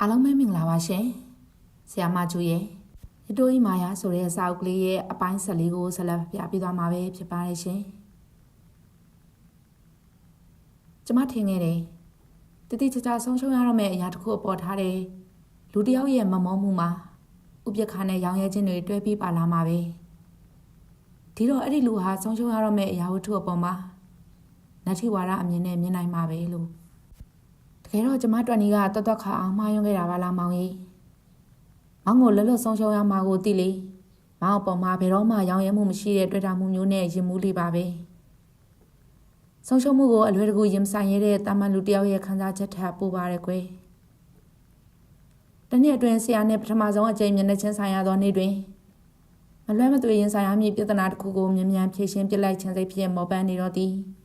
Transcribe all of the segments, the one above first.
အားလုံးပဲမင်္ဂလာပါရှင်။ဆရာမကျူရဲ့ရတိုးဤမာယာဆိုတဲ့စာအုပ်ကလေးရဲ့အပိုင်း14ကိုဆက်လက်ပြပြသွားမှာပဲဖြစ်ပါတယ်ရှင်။ကျမထင်ခဲ့တယ်။တတိချာချာဆုံးရှုံးရတော့မယ့်အရာတစ်ခုအပေါ်ထားတယ်။လူတစ်ယောက်ရဲ့မမောမှုမှာဥပက္ခနဲ့ရောင်ရဲခြင်းတွေတွဲပြီးပါလာမှာပဲ။ဒီတော့အဲ့ဒီလူဟာဆုံးရှုံးရတော့မယ့်အရာဝတ္ထုအပေါ်မှာနတ္ထိဝါဒအမြင်နဲ့မြင်နိုင်မှာပဲလို့ တကယ်တော့ကျမတွန်နီကတွတ်တွတ်ခါအောင်မှားယွင်းခဲ့တာပါလားမောင်ကြီးမောင်ကိုလွတ်လွတ်ဆုံးရှုံးရမှာကိုသိလေမောင်အပေါ်မှာဘယ်တော့မှရောင်ရဲမှုမရှိတဲ့တွေ့တာမှုမျိုးနဲ့ရင်မှုလေးပါပဲဆုံးရှုံးမှုကိုအလွယ်တကူရင်ဆိုင်ရတဲ့တာမန်လူတယောက်ရဲ့ခံစားချက်ထပ်ပိုပါရကွယ်တနေ့အတွင်းဆရာနဲ့ပထမဆုံးအကြိမ်မျက်နှာချင်းဆိုင်ရသောနေ့တွင်မလွဲမသွေရင်ဆိုင်ရမည့်ပြဿနာတစ်ခုကိုမြန်မြန်ဖြေရှင်းပြလိုက်ခြင်းစိတ်ဖြစ်မောပန်းနေတော့သည်။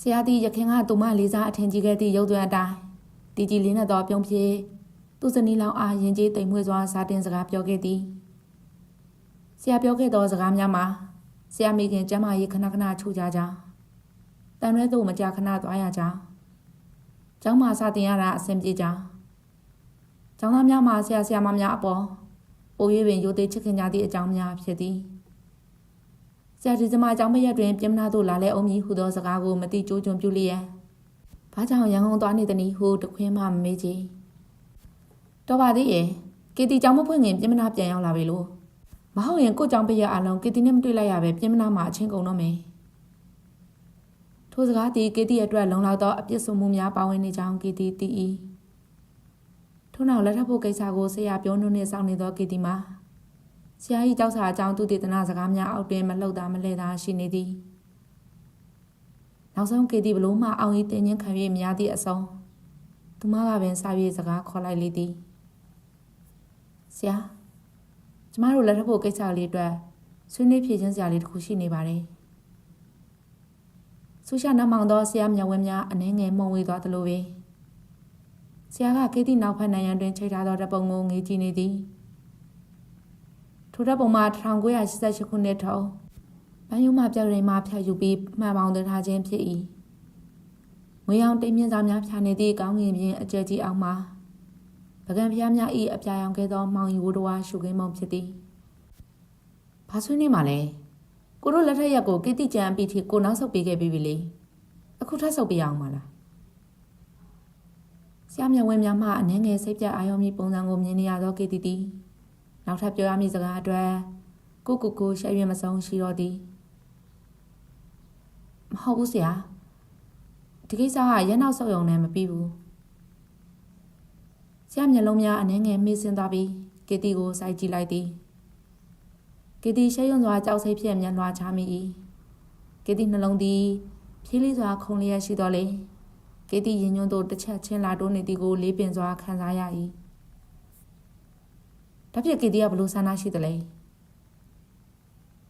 ဆရာသည်ရခင်ကသူမလေးစားအထင်ကြီးခဲ့သည့်ရုပ်သွင်းအတိုင်းတီကြီးလေးနဲ့တော့ပြုံးဖြစ်သူ့ဇနီးလောင်အားရင်ကြီးတိမ်မွေးစွာစာတင်စကားပြောခဲ့သည်ဆရာပြောခဲ့သောစကားများမှာဆရာမိခင်ကျမ်းမာရေးခဏခဏချိုးကြကြောင်းတန်ရွဲသို့မကြာခဏသွားရကြောင်းကျောင်းမှာစာတင်ရတာအဆင်ပြေကြောင်းကျောင်းသားများမှာဆရာဆရာမများအပေါ်အို၍ပင်ရိုသေချစ်ခင်ကြသည့်အကြောင်းများဖြစ်သည် ဆရာဒီဇမအကြောင်းမရက်တွင်ပြင်မနာသို့လာလဲအောင်မည်ဟူသောစကားကိုမတိကျိုးကျွံပြုလျက်ဘာကြောင့်ရန်ကုန်သွားနေသနည်းဟုတခွင်းမှမမေးချေတော်ပါသေးရဲ့ကေတီကြောင့်မဖွင့်ခင်ပြင်မနာပြန်ရောက်လာပြီလို့မဟုတ်ရင်ကို့ကြောင့်ပြရအလုံးကေတီနဲ့မတွေ့လိုက်ရပဲပြင်မနာမှာအချင်းကုန်တော့မယ်ထိုစကားသည်ကေတီအတွက်လုံလောက်သောအပြစ်ဆုံးမှုများပါဝင်နေကြောင်းကေတီသိ၏ထို့နောက်လက်ထပ်ဖို့ကိစ္စကိုဆရာပြောနှုတ်နှင့်စောင့်နေသောကေတီမှာ ဆရာကြီးကြောက်စာအကြောင်းသူတည်တနာစကားများအောက်တွင်မလှုပ်တာမလဲတာရှိနေသည်နောက်ဆုံးကေတီဘလို့မှအောင်ရီတင်ချင်းခံ၍မရသည့်အဆုံးသူမကပင်စာပြေစကားခေါ်လိုက်လေသည်ဆရာကျမတို့လက်ထပ်ဖို့ကိစ္စလေးအတွက်ဆွေးနွေးဖြေချင်းစရာလေးတစ်ခုရှိနေပါတယ်ဆူရှာနာမောင်သောဆရာမျက်ဝန်းများအနှဲငယ်မှုံဝေသွားသလိုပဲဆရာကကေတီနောက်ဖက်နိုင်ရန်တွင်ချိန်ထားသောဓပုံကိုငေးကြည့်နေသည် ထိုတပ်ပုံမှာ1988ခုနှစ်ထုံးဘန်ယုံမှပြောက်ရင်မှဖြတ်ယူပြီးမှန်ပေါင်းသွင်းထားခြင်းဖြစ်၏ငွေအောင်တိမ်မြင့်စာများဖြာနေသည့်ကောင်းကင်ပြင်အကျယ်ကြီးအောင်မှာပကံဖျားများ၏အပြာရောင်ကဲသောမောင်ရီဝတဝါရှုခင်းမုံဖြစ်သည်ဘာဆွေးနေမှလဲကိုတို့လက်ထက်ရက်ကိုကိတိကြံပြီးထိကိုနောက်ဆုတ်ပေးခဲ့ပြီးပြီလေအခုထပ်ဆုတ်ပေးအောင်မလားဆရာမြဝင်းများမှအနှဲငယ်စိတ်ပြအာရုံမီပုံစံကိုမြင်နေရသောကိတိသည် နောက်ထပ်ပြောရမည့်စကားအတွက်ကိုကိုကိုရှက်ရွံ့မဆုံးရှိတော့သည်မဟုတ်ဘူးဆရာဒီကိစ္စကရက်နောက်ဆုပ်ယုံနဲ့မပြီးဘူးဆရာမျက်လုံးများအနှဲငယ်မေးစင်းသွားပြီးကီတီကိုစိုက်ကြည့်လိုက်သည်ကီတီရှက်ရွံ့စွာကြောက်စိတ်ဖြင့်မျက်လွှာချမိ၏ကီတီနှလုံးသည်ဖြည်းလေးစွာခုန်လျက်ရှိတော်လေကီတီရင်ညွန့်သို့တစ်ချက်ချင်းလာတိုးနေသည်ကိုလေးပင်စွာခံစားရ၏ ဒါဖြစ်ကီတီကဘလို့ဆန္ဒရှိသလဲ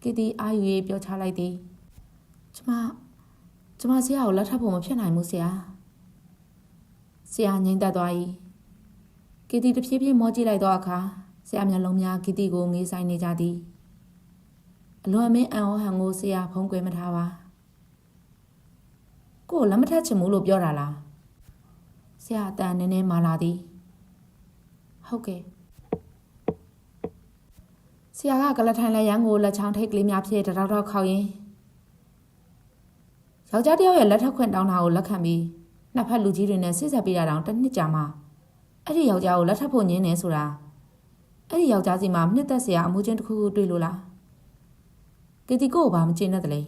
ကီတီအာယူရေးပြောချလိုက်သည်ကျမကျမဆရာကိုလက်ထပ်ဖို့မဖြစ်နိုင်ဘူးဆရာဆရာငိမ့်သက်သွား၏ကီတီတဖြည်းဖြည်းမောကြည့်လိုက်သောအခါဆရာမျက်လုံးများကီတီကိုငေးဆိုင်နေကြသည်အလွန်အမင်းအံ့ဩဟန်ကိုဆရာဖုံးကွယ်မထားပါကိုယ်လက်မထက်ချင်ဘူးလို့ပြောတာလားဆရာအတန်နည်းနည်းမာလာသည်ဟုတ်ကဲ့ ဆရာကကလထိုင်လက်ရန်ကိုလက်ချောင်းထိတ်ကလေးများဖြင့်တရောက်တော့ခောက်ရင်းယောက်ျားတစ်ယောက်ရဲ့လက်ထက်ခွင့်တောင်းတာကိုလက်ခံပြီးနှစ်ဖက်လူကြီးတွေနဲ့စစ်ဆက်ပေးတာတောင်တစ်နှစ်ကြာမှအဲ့ဒီယောက်ျားကိုလက်ထပ်ဖို့ညင်းနေဆိုတာအဲ့ဒီယောက်ျားစီမှာနှစ်သက်စရာအမှုချင်းတစ်ခုခုတွေ့လို့လားကီတီကိုကိုဘာမကျင်နဲ့တလေ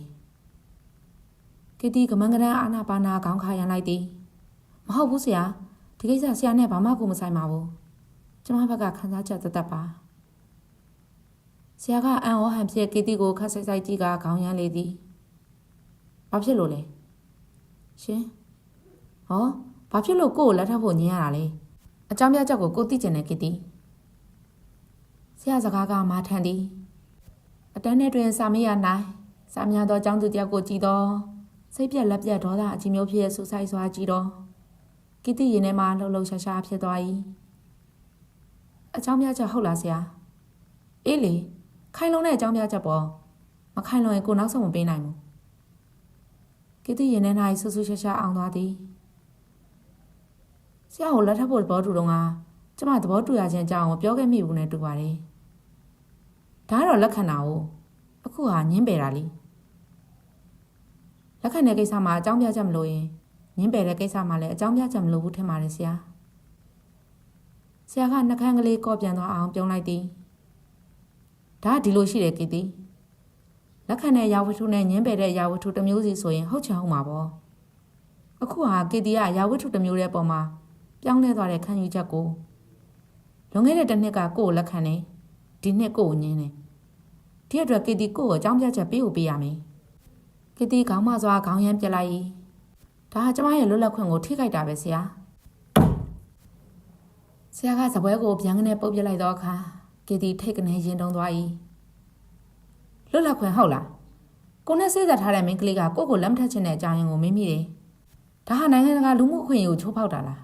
ကီတီကမန်ကရန်အာနာပါနာခေါင်းခါရန်လိုက်သည်မဟုတ်ဘူးဆရာဒီကိစ္စဆရာနဲ့ဘာမှကိုမဆိုင်ပါဘူးကျမဘက်ကခန်းစားချက်သက်သက်ပါ ဆရာကအံ့ဩဟန်ဖြင့်ကီတီကိုခတ်ဆိုင်ဆိုင်ကြည့်ကခေါင်းရမ်းလေသည်။ဘာဖြစ်လို့လဲ။ရှင်။ဟောဘာဖြစ်လို့ကိုယ့်ကိုလက်ထပ်ဖို့ညင်ရတာလဲ။အကြောင်းပြချက်ကိုကိုသိကျင်တယ်ကီတီ။ဆရာစကားကမာထန်သည်။အတန်းထဲတွင်စာမေးရ၌စာများသောအကြောင်းသူတယောက်ကိုကြည်သောစိတ်ပြက်လက်ပြက်ဒေါသအကြီးမျိုးဖြင့်ဆူဆိုင်စွာကြည်တော့ကီတီရင်ထဲမှာလှုပ်လှုပ်ရှားရှားဖြစ်သွား၏။အကြောင်းပြချက်ဟုတ်လားဆရာ။အေးလေ။ ခိုင်လုံတဲ့အကြောင်းပြချက်ပေါ့မခိုင်လုံရင်ကိုနောက်ဆုံးမပေးနိုင်ဘူးကိတိရင်ထဲ၌ဆူဆူရှာရှာအောင်သွားသည်ဆရာကိုလက်ထပ်ဖို့ဘောတူတော့ကကျမသဘောတူရခြင်းအကြောင်းကိုပြောခဲ့မိဘူးနဲ့တူပါတယ်ဒါကတော့လက်ခံတာ哦အခုဟာညင်းပယ်တာလीလက်ခံတဲ့ကိစ္စမှာအကြောင်းပြချက်မလို့ရင်ညင်းပယ်တဲ့ကိစ္စမှာလည်းအကြောင်းပြချက်မလို့ဘူးထင်ပါတယ်ဆရာဆရာကနှကန်းကလေးကော့ပြန်သွားအောင်ပြုံးလိုက်သည် ဒါကဒီလိုရှိတယ်ကီတီလက်ခံတဲ့ရာဝတ္ထုနဲ့ညင်းပယ်တဲ့ရာဝတ္ထုတစ်မျိုးစီဆိုရင်ဟုတ်ချင်ဟုတ်မှာပေါ့အခုဟာကီတီကရာဝတ္ထုတစ်မျိုးရဲ့ပုံမှာပြောင်းလဲသွားတဲ့ခံယူချက်ကိုလွန်ခဲ့တဲ့တစ်နှစ်ကကိုယ့်ကိုလက်ခံတယ်ဒီနှစ်ကိုယ့်ကိုညင်းတယ်ဒီအတွက်ကီတီကိုယ့်ကိုအကြောင်းပြချက်ပေးဖို့ပေးရမယ်ကီတီခေါင်းမစွာခေါင်းရမ်းပြက်လိုက်၏ဒါကကျမရဲ့လွတ်လပ်ခွင့်ကိုထိခိုက်တာပဲဆရာဆရာကစပွဲကိုပြန်ကနေပုတ်ပြလိုက်တော့အခါ ကီတီထိတ်ကနေရင်တုံသွား၏လွတ်လပ်ခွင့်ဟုတ်လားကိုနဲ့စိတ်သက်ထားတဲ့မိန်းကလေးကကိုယ့်ကိုလက်မထက်ချင်တဲ့အကြောင်းရင်းကိုမေးမိတယ်ဒါဟာနိုင်ငံတကာလူမှုအခွင့်အရေးကိုချိုးဖောက်တာလား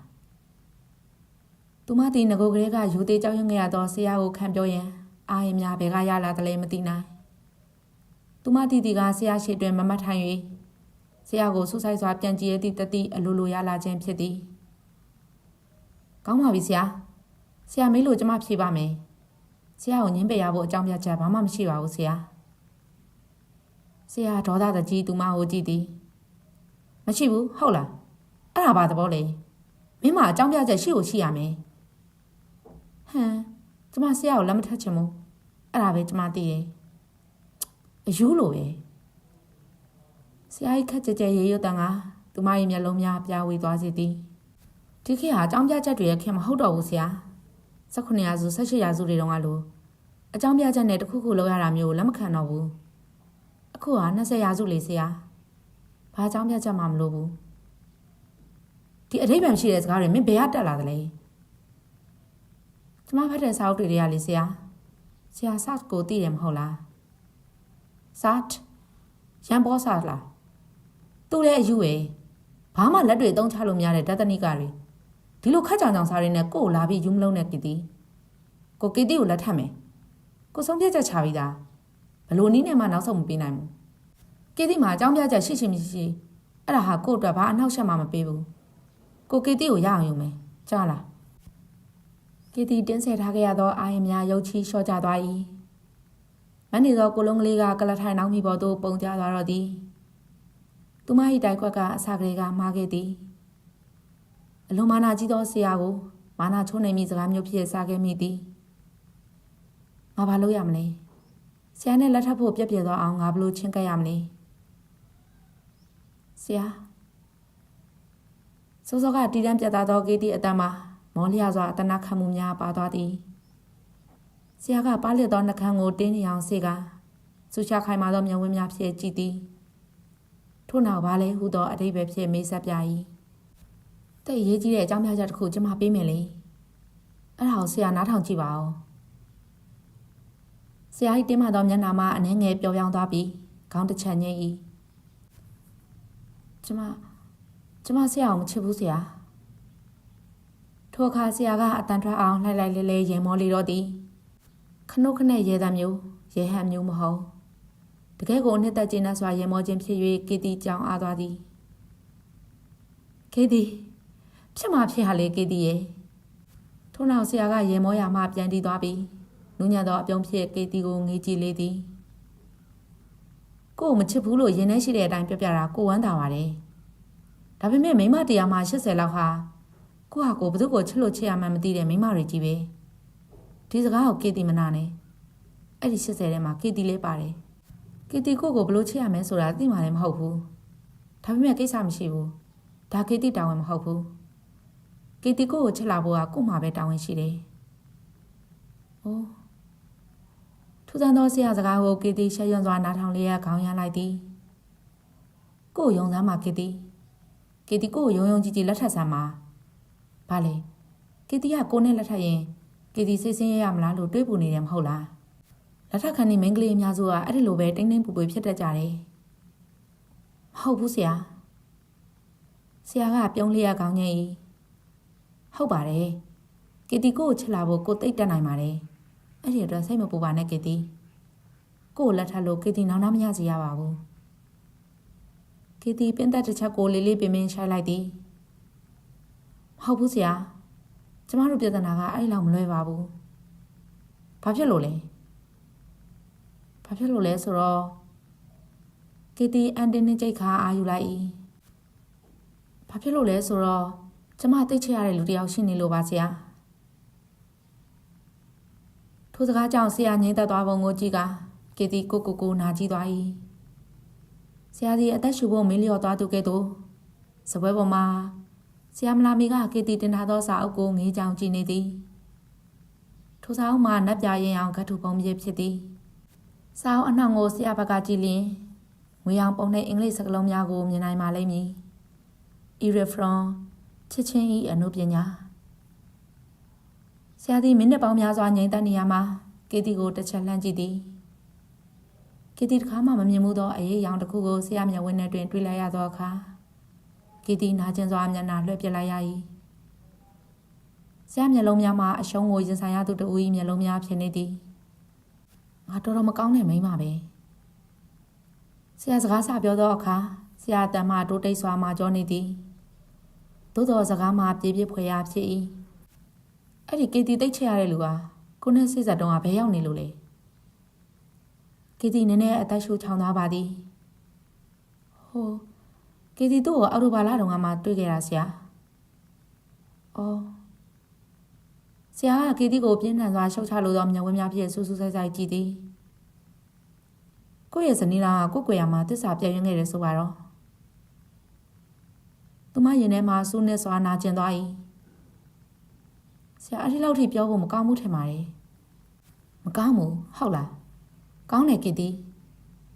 သူမတီငကိုကလေးကယူသေးကြောက်ရွံ့ခဲ့ရတော့ဆရာကိုခံပြောရင်အာရင်များဘယ်ကရလာတယ်လဲမသိနိုင်သူမတီတီကဆရာရှိတွင်မမတ်ထိုင်၍ဆရာကိုဆူဆိုင်စွာပြန်ကြည့်ရသည့်တတိအလိုလိုရလာခြင်းဖြစ်သည်ကောင်းပါပြီဆရာဆရာမေးလို့ကျမဖြေပါမယ် ဆရာကိုညင်းပယ်ရဖို့အကြောင်းပြချက်ဘာမှမရှိပါဘူးဆရာဆရာဒေါသတကြီးသူမကိုကြည့်သည်မရှိဘူးဟုတ်လားအဲ့ဒါဘာသဘောလဲမင်းမအကြောင်းပြချက်ရှိကိုရှိရမယ်ဟမ်ကျမဆရာကိုလက်မထက်ချင်ဘူးအဲ့ဒါပဲကျမသိတယ်အယူလိုပဲဆရာကြီးခက်ကြဲကြဲရေရွတ်တန်ကသူမရဲ့မျက်လုံးများပြားဝေသွားစေသည်ဒီခေတ်ဟာအကြောင်းပြချက်တွေရဲ့ခင်မဟုတ်တော့ဘူးဆရာ 18ရာစု18ရာစုတွေတုန်းကလိုအကြောင်းပြချက်နဲ့တခုခုလောက်ရတာမျိုးလက်မခံတော့ဘူးအခုဟာ20ရာစုလေဆရာဘာအကြောင်းပြချက်မှမလို့ဘူးဒီအထိပ္ပံရှိတဲ့စကားတွေမင်းဘယ်ကတက်လာသလဲကျမဖတ်တဲ့စာအုပ်တွေတွေကလေဆရာဆရာဆတ်ကိုသိတယ်မဟုတ်လားဆတ်ရန်ဘောဆတ်လားသူ့ရဲ့အယူပဲဘာမှလက်တွေတုံးချလို့မရတဲ့ဒသနိကတွေ ဒီလိုခက်ကြောင်ကြောင်စားရင်းနဲ့ကို့ကိုလာပြီးယူမလုံးနဲ့ကီတီကိုကီတီကိုလက်ထပ်မယ်ကိုဆုံးဖြတ်ချက်ချပြီးသားဘလို့နီးနဲ့မှနောက်ဆုံးမပေးနိုင်ဘူးကီတီမှာအကြောင်းပြချက်ရှိရှိမရှိရှိအဲ့ဒါဟာကို့အတွက်ဘာအနှောက်အယှက်မှမပေးဘူးကိုကီတီကိုရအောင်ယူမယ်ကြားလားကီတီတင်းဆဲထားခဲ့ရသောအာရင်များရုပ်ချီလျှော့ကျသွား၏မန်နေသောကိုလုံးကလေးကကလထိုင်နောက်မိပေါ်သို့ပုံကျသွားတော့သည်သူမ၏တိုက်ခွက်ကအစာကလေးကမှားခဲ့သည် အလွန်မာနာကြီးသောဆရာကိုမာနာချုံးနေမိစကားမျိုးဖြစ်စားခဲ့မိသည်ငါဘာလုပ်ရမလဲဆရာနဲ့လက်ထပ်ဖို့ပြက်ပြဲသွားအောင်ငါဘလို့ချင်းကပ်ရမလဲဆရာစိုးစောကတီတန်းပြတ်သားသောဂေတီအတန်းမှာမောလျစွာတနခတ်မှုများပါသွားသည်ဆရာကပါလစ်သောနှကန်းကိုတင်းနေအောင်စေကစူချခိုင်မာသောမျက်ဝန်းများဖြည့်ကြည့်သည်ထို့နောက်ပါလဲဟုသောအတိတ်ပဲဖြစ်မေးဆက်ပြ၏ တဲ့ရေးကြီးတဲ့အကြောင်းပြချက်တစ်ခုကျွန်မပေးမယ်လေအဲ့ဒါကိုဆရာနားထောင်ကြည့်ပါဦးဆရာကြီးတင်းမာသောမျက်နှာမှာအနှဲငယ်ပျော်ပြောင်းသွားပြီးခေါင်းတစ်ချက်ညှိ၏ကျွန်မကျွန်မဆရာအောင်မချစ်ဘူးဆရာထိုအခါဆရာကအတန်ထွက်အောင်လှိုက်လိုက်လဲလဲရင်မောလေတော့သည်ခနုခနဲ့ရဲသားမျိုးရဲဟန်မျိုးမဟုတ်တကယ်ကိုအနှစ်သက်ကျင်းနဲ့စွာရင်မောခြင်းဖြစ်၍ကေတီကြောင်အားသွားသည်ကေတီ ဖြစ်မှဖြစ်ဟာလေကေတီရဲ့ထို့နောက်ဆရာကရင်မောရမှပြန်တီးသွားပြီးနူးညံ့သောအပြုံးဖြစ်ကေတီကိုငေးကြည့်လေသည်ကို့မချစ်ဘူးလို့ရင်ထဲရှိတဲ့အတိုင်းပြောပြတာကိုဝမ်းသာပါတယ်ဒါပေမဲ့မိမတရားမှ80လောက်ဟာကိုဟာကိုဘသူ့ကိုချစ်လို့ချစ်ရမှန်းမသိတဲ့မိမတွေကြီးပဲဒီစကားကိုကေတီမနာနဲ့အဲ့ဒီ80ထဲမှာကေတီလေးပါတယ်ကီတီကိုကိုဘလို့ချစ်ရမယ်ဆိုတာသိမှလည်းမဟုတ်ဘူးဒါပေမဲ့ကိစ္စမရှိဘူးဒါကီတီတာဝန်မဟုတ်ဘူး ကီတီကိုကိုချစ်လာဖို့ကကို့မှာပဲတာဝန်ရှိတယ်အိုးထူးဆန်းသောဆရာစကားကိုကီတီရှက်ရွံ့စွာနားထောင်လျက်ခေါင်းရမ်းလိုက်သည်ကို့ယုံစမ်းမှာကီတီကီတီကိုယုံယုံကြည်ကြည်လက်ထပ်ဆမ်းမှာဘာလဲကီတီကကိုနဲ့လက်ထပ်ရင်ကီတီစိတ်ဆင်းရဲရမလားလို့တွေးပူနေတယ်မဟုတ်လားလက်ထပ်ခံနေမိန်းကလေးအများစုကအဲ့ဒီလိုပဲတင်းတင်းပူပူဖြစ်တတ်ကြတယ်မဟုတ်ဘူးဆရာဆရာကပြုံးလေးရကောင်းကြီး ဟုတ်ပါတယ်ကီတီကိုကိုချစ်လာဖို့ကိုသိတ်တက်နိုင်ပါတယ်အဲ့ဒီအတွက်စိတ်မပူပါနဲ့ကီတီကိုလက်ထပ်လို့ကီတီနောင်နာမရစီရပါဘူးကီတီပင်သက်တစ်ချက်ကိုလေးလေးပင်ပင်ရှိုက်လိုက်သည်မဟုတ်ဘူးဆရာကျမတို့ပြဿနာကအဲ့လောက်မလွယ်ပါဘူးဘာဖြစ်လို့လဲဘာဖြစ်လို့လဲဆိုတော့ကီတီအန်တင်းနဲ့ကြိတ်ခါအာယူလိုက်၏ဘာဖြစ်လို့လဲဆိုတော့ ကျမသိချရတဲ့လူတစ်ယောက်ရှိနေလို့ပါဆရာထိုစကားကြောင့်ဆရာငိမ့်သက်သွားပုံကိုကြည့်ကကီတီကိုကိုကိုနာကြည့်သွား၏ဆရာကြီးအသက်ရှူဖို့မင်းလျော်သွားသူကဲ့သို့စပွဲပေါ်မှာဆရာမလာမီကကီတီတင်ထားသောစာအုပ်ကိုငေးကြောင်ကြည့်နေသည်ထိုစာအုပ်မှာနတ်ပြရင်အောင်ဂတ်ထုပုံပြည့်ဖြစ်သည်စာအုပ်အနှောင်ကိုဆရာဘက်ကကြည့်လျင်ငွေရောင်ပုံနှိပ်အင်္ဂလိပ်စကားလုံးများကိုမြင်နိုင်ပါလိမ့်မည် Irefron ချစ်ချင်းဤအနုပညာဆရာသည်မိနစ်ပေါင်းများစွာငြိမ်သက်နေရမှာကီတီကိုတစ်ချက်လှမ်းကြည့်သည်ကီတီတစ်ခါမှမမြင်မှုသောအရေးအယောင်တစ်ခုကိုဆရာမျက်ဝန်းထဲတွင်တွေ့လိုက်ရသောအခါကီတီနာကျင်စွာမျက်နှာလွှဲပစ်လိုက်ရ၏ဆရာမျက်လုံးများမှာအရှုံးကိုရင်ဆိုင်ရသူတဦး၏မျက်လုံးများဖြစ်နေသည်ငါတော်တော်မကောင်းတဲ့မိန်းမပဲဆရာစကားဆပြောသောအခါဆရာတန်မှတိုးတိတ်စွာမှကြောနေသည် သို့တော်စကားမှာပြေးပြေးဖွယ်ရဖြစ်၏အဲ့ဒီကီတီတိတ်ချရတဲ့လူဟာကိုနဲ့စိတ်ဆက်တုံးကဘယ်ရောက်နေလို့လဲကီတီနည်းနည်းအသက်ရှူချောင်းသွားပါသည်ဟိုကီတီတို့ကိုအော်တိုဘာလတုန်းကမှတွေ့ခဲ့တာဆရာအော်ဆရာကကီတီကိုပြင်းထန်စွာရှုတ်ချလို့သောမျက်ဝန်းများဖြင့်ဆူဆူဆိုင်ဆိုင်ကြည့်သည်ကိုယ့်ရဲ့ဇနီးလားကိုယ့်ကိုယ်ရမှာတစ္ဆာပြည့်ရင်းခဲ့တယ်ဆိုပါတော့ သူမရင်ထဲမှာစူးနစ်စွာနာကျင်သွား၏ဆရာအထိလောက်ထိပြောဖို့မကောင်းဘူးထင်ပါတယ်မကောင်းဘူးဟုတ်လားကောင်းတယ်ကစ်တီ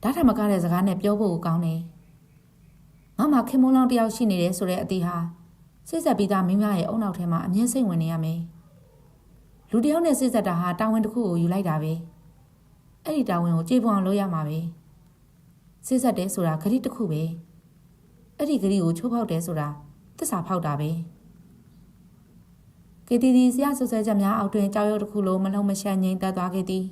ဓာတ်ထမကားတဲ့စကားနဲ့ပြောဖို့ကောင်းတယ်ငါမှခင်မုန်းလောင်းတယောက်ရှိနေတယ်ဆိုတဲ့အတီဟာစိတ်ဆက်ပြီးသားမိမရဲ့အုံနောက်ထဲမှာအမြင်စိတ်ဝင်နေရမယ်လူတယောက်နဲ့စိတ်ဆက်တာဟာတာဝန်တစ်ခုကိုယူလိုက်တာပဲအဲ့ဒီတာဝန်ကိုကြေပွန်အောင်လုပ်ရမှာပဲစိတ်ဆက်တယ်ဆိုတာခရီးတစ်ခုပဲ အဲ့ဒီခရီးကိုချိုးဖောက်တယ်ဆိုတာသစ္စာဖောက်တာပဲကေတီဒီဆရာဆွဆွဲချက်များအောက်တွင်ကြောက်ရွံ့တစ်ခုလိုမလုံးမရှက်ငိမ့်သက်သွားခဲ့သည်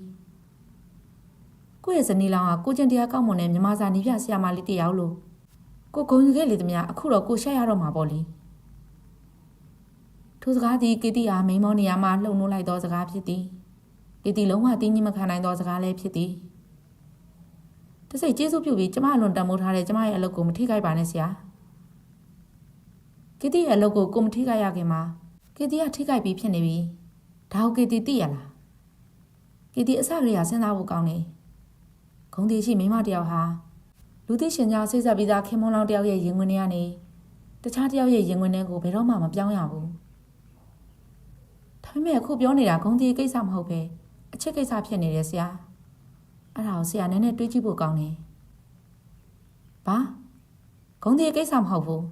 ကိုယ့်ရဲ့ဇနီးလောင်ကကိုကျင်တရားကောက်မွန်တဲ့မြမစာနီးပြဆရာမလေးတယောက်လို့ကိုဂုံယူခဲ့လေသမျှအခုတော့ကိုရှက်ရတော့မှာပေါ့လေထိုစကားသည်ကေတီအားမိန်မောနေရာမှလှုံနှိုးလိုက်သောစကားဖြစ်သည်ကေတီလုံးဝတင်းကြီးမခံနိုင်သောစကားလည်းဖြစ်သည် တစိတ်ကျေးဇူးပြုပြီးကျမအလွန်တန်မိုးထားတဲ့ကျမရဲ့အလုပ်ကိုမထိခိုက်ပါနဲ့ဆရာကေတီရဲ့အလုပ်ကိုကိုမထိခိုက်ရခင်မှာကေတီကထိခိုက်ပြီးဖြစ်နေပြီဒါကိုကေတီသိရလားကေတီအစကလေးကစဉ်းစားဖို့ကောင်းနေဂုံတီရှိမိန်းမတယောက်ဟာလူသိရှင်ကြားဆိတ်ဆက်ပြီးသားခင်မွန်းလောင်တယောက်ရဲ့ရင်ဝင်ထဲကနေတခြားတယောက်ရဲ့ရင်ဝင်ထဲကိုဘယ်တော့မှမပြောင်းရဘူးဒါပေမဲ့အခုပြောနေတာဂုံတီကိစ္စမဟုတ်ပဲအချစ်ကိစ္စဖြစ်နေတယ်ဆရာ အဲ့ဒါကိုဆရာနည်းနည်းတွေးကြည့်ဖို့ကောင်းတယ်ဘာဂုံတီကိစ္စမဟုတ်ဘူး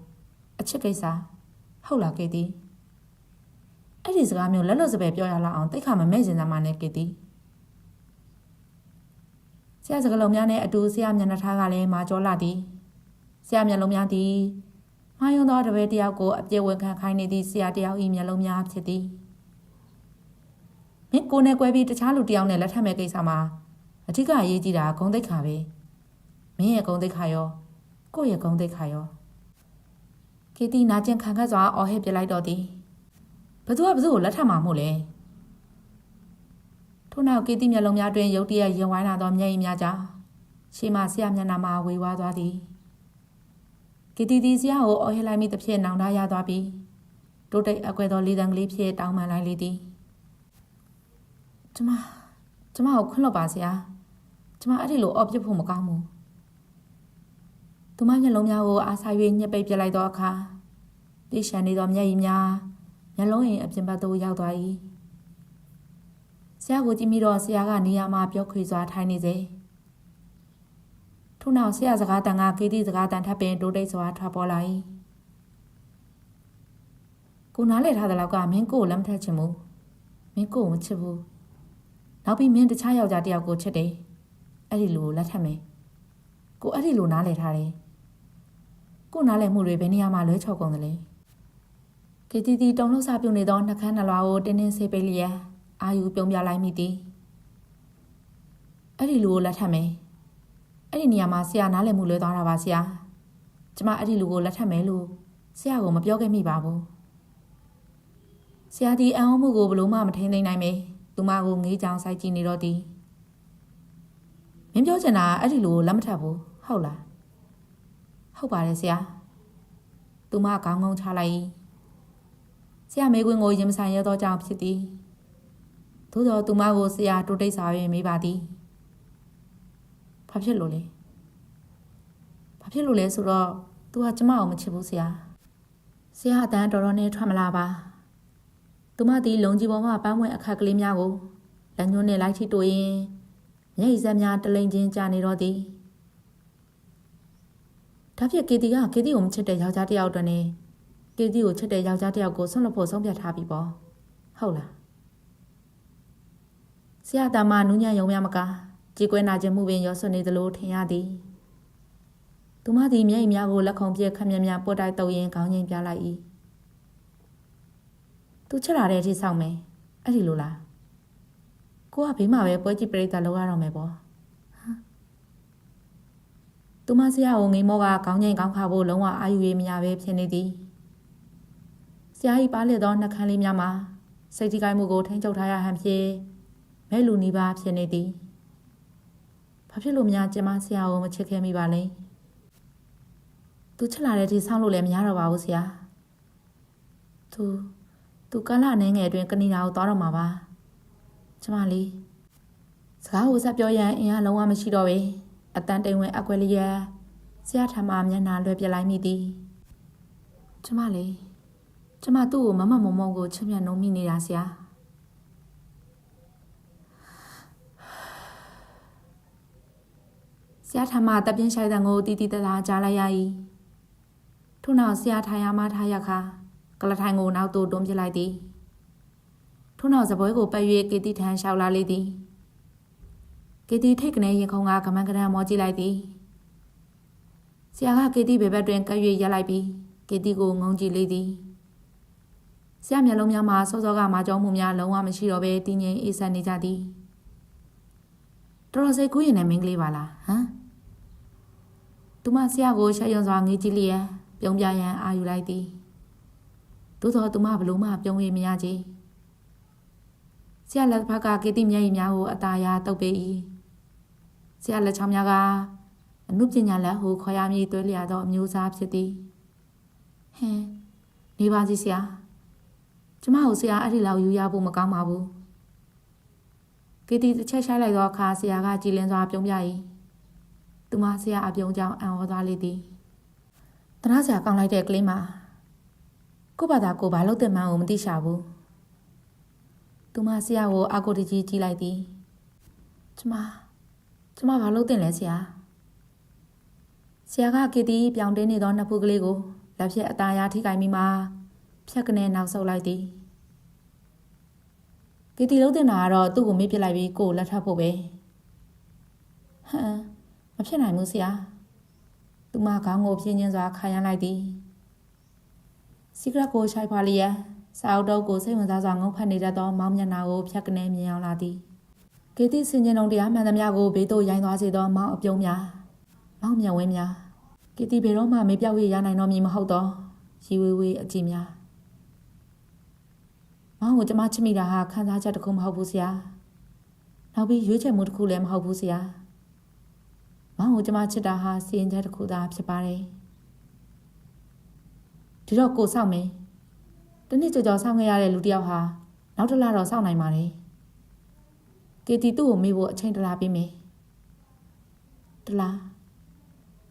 အချစ်ကိစ္စဟုတ်လားကေတီအဲ့ဒီစကားမျိုးလက်လွတ်စပယ်ပြောရလောက်အောင်တိတ်ခါမမဲ့စင်သားမနဲ့ကေတီဆရာစကားလုံးများနဲ့အတူဆရာမျက်နှာထားကလည်းမာကြောလာသည်ဆရာမျက်လုံးများသည်မာယွန်းသောတပည့်တယောက်ကိုအပြည့်ဝန်ခံခိုင်းနေသည့်ဆရာတယောက်၏မျက်လုံးများဖြစ်သည်မင်းကိုနဲ့ကွဲပြီးတခြားလူတယောက်နဲ့လက်ထပ်မဲ့ကိစ္စမှာ အထူးကအရေးကြီးတာဂုံတိတ်ခါပဲမင်းရဲ့ဂုံတိတ်ခါရောကိုယ့်ရဲ့ဂုံတိတ်ခါရောကေတီနာကျင်ခံခတ်စွာအော်ဟစ်ပြလိုက်တော့သည်ဘသူကဘသူကိုလက်ထပ်မှာမို့လဲထို့နောက်ကေတီမျက်လုံးများတွင်ရုတ်တရက်ရင်ဝိုင်းလာသောမျက်ရည်များကြောင့်ရှေးမှဆရာမျက်နှာမှာဝေဝါးသွားသည်ကေတီဒီဆရာကိုအော်ဟစ်လိုက်မိသဖြင့်နောင်တရသွားပြီးတိုးတိတ်အကွဲသောလေးတန်းကလေးဖြင့်တောင်းပန်လိုက်လေသည်ကျမကျမကိုခွင့်လွှတ်ပါဆရာ ကျမအဲ့ဒီလိုအော်ပြစ်ဖို့မကောင်းဘူးသူမမျက်လုံးများကိုအားစား၍ညှက်ပိတ်ပြလိုက်သောအခါတိရှန်နေသောမျက်ရည်များမျက်လုံးရင်အပြင်ဘက်သို့ရောက်သွား၏ဆရာကိုကြည့်ပြီးတော့ဆရာကနေရာမှာပြောခွေစွာထိုင်နေစေထို့နောက်ဆရာစကားတန်ကကေတီစကားတန်ထပ်ပင်တိုးတိတ်စွာထွက်ပေါ်လာ၏ကိုနားလေထားတဲ့လောက်ကမင်းကိုကိုလက်မထက်ချင်ဘူးမင်းကိုကိုမချစ်ဘူးနောက်ပြီးမင်းတခြားယောက်ျားတယောက်ကိုချစ်တယ် အဲ့ဒီလိုလက်ထပ်မယ်ကိုအဲ့ဒီလိုနားလေထားတယ်ကိုနားလေမှုတွေဘယ်နေရာမှာလွဲချော်ကုန်သလဲကေတီတီတုံလို့စပြုတ်နေသောနှကန်းနှလွားကိုတင်းတင်းဆေးပိတ်လျက်အာယူပြုံးပြလိုက်မိသည်အဲ့ဒီလူကိုလက်ထပ်မယ်အဲ့ဒီနေရာမှာဆရာနားလည်မှုလွဲသွားတာပါဆရာကျမအဲ့ဒီလူကိုလက်ထပ်မယ်လို့ဆရာကမပြောခဲ့မိပါဘူးဆဆရာဒီအံ့ဩမှုကိုဘလို့မှမထိန်သိမ်းနိုင်မေသူမကိုငေးကြောင်စိုက်ကြည့်နေတော့သည် မင်းပြောချင်တာအဲ့ဒီလိုလက်မထပ်ဘူးဟုတ်လားဟုတ်ပါတယ်ဆရာသူမခေါင်းငုံချလိုက်၏ဆရာမေကွင်းကိုရင်မဆိုင်ရသောကြောင့်ဖြစ်သည်သို့သောသူမကိုဆရာတိုးတိတ်စွာ၍မေးပါသည်ဘာဖြစ်လို့လဲဘာဖြစ်လို့လဲဆိုတော့ तू ကကျမအောင်မချစ်ဘူးဆရာဆရာအတန်းတော်တော်နဲ့ထွက်မလာပါသူမသည်လုံကြီးပေါ်မှပန်းဝင်အခက်ကလေးများကိုလက်ညှိုးနဲ့လိုက်ထိတို့ရင် မျက်ရည်စက်များတလိန်ချင်းကြာနေတော့သည်ဒါဖြစ်ကေတီကကေတီကိုမချစ်တဲ့ယောက်ျားတစ်ယောက်တည်းနဲ့ကေတီကိုချစ်တဲ့ယောက်ျားတစ်ယောက်ကိုဆွန့်လွတ်ဖို့ဆုံးဖြတ်ထားပြီပေါ့ဟုတ်လားဆရာတမနူးညံ့ယုံမြမကကြေကွဲနာခြင်းမှုပင်ရောဆွနေသလိုထင်ရသည်သူမသည်မျက်ရည်များကိုလက်ခုံပြက်ခက်မြက်မြက်ပွတ်တိုက်တုပ်ရင်းခေါင်းငိမ့်ပြလိုက်၏သူချက်လာတဲ့အထိစောင့်မယ်အဲ့ဒီလိုလား ကိုကဘေးမှာပဲပွဲကြည့်ပြိတ္တာလောက်ရတော့မယ်ပေါ့ဟမ်သူမဆရာကိုငိမ်မောကခေါင်းငိမ့်ခေါင်းခါဖို့လုံးဝအာယူရမရပဲဖြစ်နေသည်ဆရာကြီးပါလက်သောနှကခမ်းလေးများမှာစိတ်ထိကိုင်းမှုကိုထိန်းချုပ်ထားရဟန်ဖြင့်မဲလူနီးပါးဖြစ်နေသည်ဘာဖြစ်လို့များကျမဆရာကိုမချစ်ခဲ့မိပါလဲသူချစ်လာတဲ့ဒီဆောင်းလို့လည်းမရတော့ပါဘူးဆရာသူသူကလာနေငယ်အတွင်းကနေဒါကိုသွားတော့မှာပါ ကျမလေးစကားကိုဆက်ပြောရန်အင်အားလုံးဝမရှိတော့ပဲအတန်တိမ်ဝင်အကွက်လျက်ဆရာထမမျက်နှာလွှဲပြလိုက်မိသည်ကျမလေးကျမသူ့ကိုမမမုံမုံကိုချစ်မြတ်နှုံးမိနေတာဆရာဆရာထမတပ်ပြင်းဆိုင်တဲ့ငိုတီတီတသားကြားလိုက်ရ၏ထို့နောက်ဆရာထိုင်ရမထားရခါကလထိုင်ကိုနောက်သို့တွန်းပစ်လိုက်သည် ထို့နောက်စပွဲကိုပတ်၍ကေတီထန်လျှောက်လာလေသည်ကေတီထိတ်ကနေရင်ခုံကကမန်းကရန်မောကြည့်လိုက်သည်ဆရာကကေတီဘေဘက်တွင်ကပ်၍ရက်လိုက်ပြီးကေတီကိုငုံကြည့်လေသည်ဆရာမျက်လုံးများမှာစောစောကမာကြောမှုများလုံးဝမရှိတော့ဘဲတင်းငိမ်အေးဆက်နေကြသည်တော်တော်စိတ်ကူးရင်လည်းမင်းကလေးပါလားဟမ်သူမဆရာကိုရှက်ရွံစွာငေးကြည့်လျက်ပြုံးပြရန်အာယူလိုက်သည်သို့သောသူမဘလို့မှပြုံးရမရကြ ဆရာလက်ဖက်ကကေတိမျက်ရည်များကိုအตาရတုပ်ပေ၏ဆရာလက်ချောင်းများကအနုပညာလက်ဟုခေါ်ရမည်တွဲလျာသောအမျိုးအစားဖြစ်သည်ဟင်းနေပါစီဆရာကျမကိုဆရာအဲ့ဒီလောက်ယူရဖို့မကောင်းပါဘူးကေတီတစ်ချက်ရှိုက်လိုက်သောအခါဆရာကကြည်လင်းစွာပြုံးပြ၏သူမဆရာအပြုံးကြောင့်အံ့ဩသွားလေသည်တနာဆရာကောင်းလိုက်တဲ့ကလေးမှာကို့ဘာသာကိုဘာလို့တင်မှန်းကိုမသိရှာဘူး သူမဆရာကိုအာကိုတကြီးကြည့်လိုက်သည်ကျမကျမဘာလို့တင်လဲဆရာဆရာကကေတီပြောင်းတင်းနေသောနှစ်ဖူးကလေးကိုလက်ဖြတ်အသားရထိခိုင်မိမှာဖြတ်ကနေနောက်ဆုတ်လိုက်သည်ကေတီလုံးတင်တာကတော့သူ့ကိုမေ့ပြစ်လိုက်ပြီးကိုယ်လက်ထပ်ဖို့ပဲဟမ်မဖြစ်နိုင်ဘူးဆရာသူမခေါင်းကိုပြင်းချင်းစွာခါရမ်းလိုက်သည်စီကရက်ကိုရှိုက်ဖွာလျက် စာအုပ်တုပ်ကိုစိတ်ဝင်စားစွာငုံဖတ်နေတတ်သောမောင်မျက်နှာကိုဖြတ်ကနေမြင်အောင်လာသည်ဂေတိစင်ကျင်လုံးတရားမှန်သမျှကိုဘေးသို့ရိုင်းသွားစေသောမောင်အပြုံးများမောင်မြဝင်းများဂေတိဘယ်တော့မှမေပြောက်ရရနိုင်တော့မည်မဟုတ်တော့ရီဝေးဝေးအကြည့်များမောင်ကိုကျမချစ်မိတာဟာခံစားချက်တစ်ခုမဟုတ်ဘူးဆရာနောက်ပြီးရွေးချယ်မှုတစ်ခုလည်းမဟုတ်ဘူးဆရာမောင်ကိုကျမချစ်တာဟာစီရင်ချက်တစ်ခုသာဖြစ်ပါတယ်ဒီတော့ကိုစောင့်မယ် တနေ့ကြော်ကြော်စောင့်ခဲ့ရတဲ့လူတစ်ယောက်ဟာနောက်တစ်လတော့စောင့်နိုင်ပါတယ်ကေတီသူ့ကိုမေးဖို့အချိန်တလားပေးမယ်တလား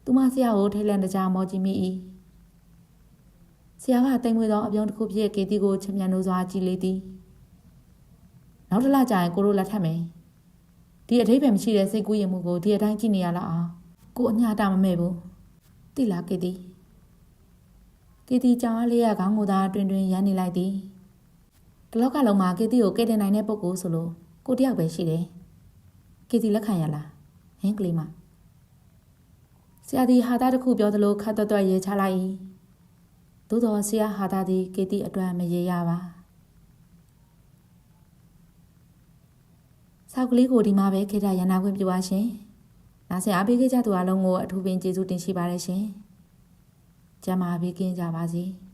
သူမဆရာကိုထိတ်လန့်တကြားမောကြည့်မိ၏ဆရာကတိမ်မွေသောအပြုံးတစ်ခုဖြစ်ကေတီကိုချင်မြန်လို့စွာကြည့်လေသည်နောက်တစ်လကြာရင်ကိုတို့လက်ထပ်မယ်ဒီအထိပ္ပယ်မရှိတဲ့စိတ်ကူးရင်မှုကိုဒီအတိုင်းကြည့်နေရလားအောင်ကိုအညာတာမမဲ့ဘူးတိလားကေတီ ကေတီကြောင်အားလေးရခေါင်းကိုသာတွင်တွင်ရမ်းနေလိုက်သည်ဒီလောက်ကလုံးမှာကေတီကိုကဲတင်နိုင်တဲ့ပုဂ္ဂိုလ်ဆိုလို့ကိုတယောက်ပဲရှိတယ်ကေတီလက်ခံရလားဟင်းကလေးမဆရာဒီဟာတာတစ်ခုပြောသလိုခတ်တွတ်တွတ်ရေချလိုက်၏သို့တော်ဆရာဟာတာသည်ကေတီအတွက်မရေရပါဆောက်ကလေးကိုဒီမှာပဲခေတ္တရန်နာခွင့်ပြုပါရှင်။နားဆင်အားပေးခဲ့ကြသူအလုံးကိုအထူးပင်ကျေးဇူးတင်ရှိပါတယ်ရှင်။ ကျမ်းမာပေးကင်းကြပါစေ။